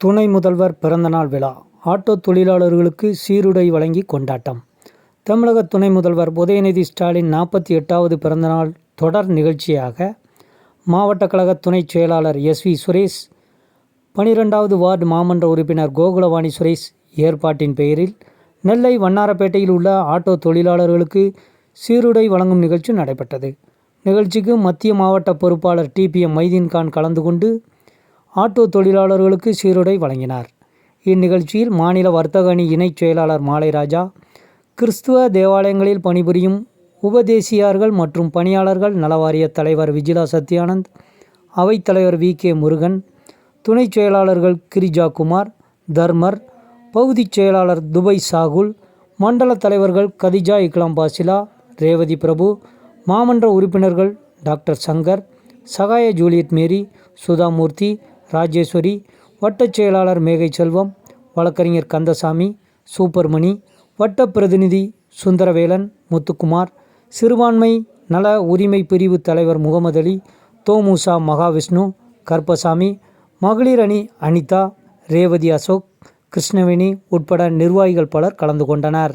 துணை முதல்வர் பிறந்தநாள் விழா. ஆட்டோ தொழிலாளர்களுக்கு சீருடை வழங்கி கொண்டாட்டம். தமிழக துணை முதல்வர் உதயநிதி ஸ்டாலின் நாற்பத்தி எட்டாவது பிறந்தநாள் தொடர் நிகழ்ச்சியாக மாவட்ட கழக துணைச் செயலாளர் எஸ் வி சுரேஷ் பனிரெண்டாவது வார்டு மாமன்ற உறுப்பினர் கோகுலவாணி சுரேஷ் ஏற்பாட்டின் பெயரில் நெல்லை வண்ணாரப்பேட்டையில் உள்ள ஆட்டோ தொழிலாளர்களுக்கு சீருடை வழங்கும் நிகழ்ச்சி நடைபெற்றது. நிகழ்ச்சிக்கு மத்திய மாவட்ட பொறுப்பாளர் டிபிஎம் மைதீன்கான் கலந்து கொண்டு ஆட்டோ தொழிலாளர்களுக்கு சீருடை வழங்கினார். இந்நிகழ்ச்சியில் மாநில வர்த்தக அணி இணைச் செயலாளர் மாலைராஜா கிறிஸ்துவ தேவாலயங்களில் பணிபுரியும் உபதேசியார்கள் மற்றும் பணியாளர்கள் நலவாரிய தலைவர் விஜிலா சத்யானந்த் அவைத்தலைவர் வி. கே. முருகன் துணைச் செயலாளர்கள் கிரிஜா குமார் தர்மர் பகுதிச் செயலாளர் துபை சாகுல் மண்டல தலைவர்கள் கதிஜா இக்லாம் பாசிலா ரேவதி பிரபு மாமன்ற உறுப்பினர்கள் doctor Shankar Sahaya Juliet Mary Sudhamurthy Rajeswari வட்டச் செயலாளர் மேகை செல்வம் வழக்கறிஞர் கந்தசாமி சூப்பர்மணி வட்ட பிரதிநிதி சுந்தரவேலன் முத்துக்குமார் சிறுபான்மை நல உரிமை பிரிவு தலைவர் முகமது அலி தோமுசா மகாவிஷ்ணு கருப்பசாமி மகளிர் அணி அனிதா ரேவதி அசோக் கிருஷ்ணவேணி உட்பட நிர்வாகிகள் பலர் கலந்து கொண்டனர்.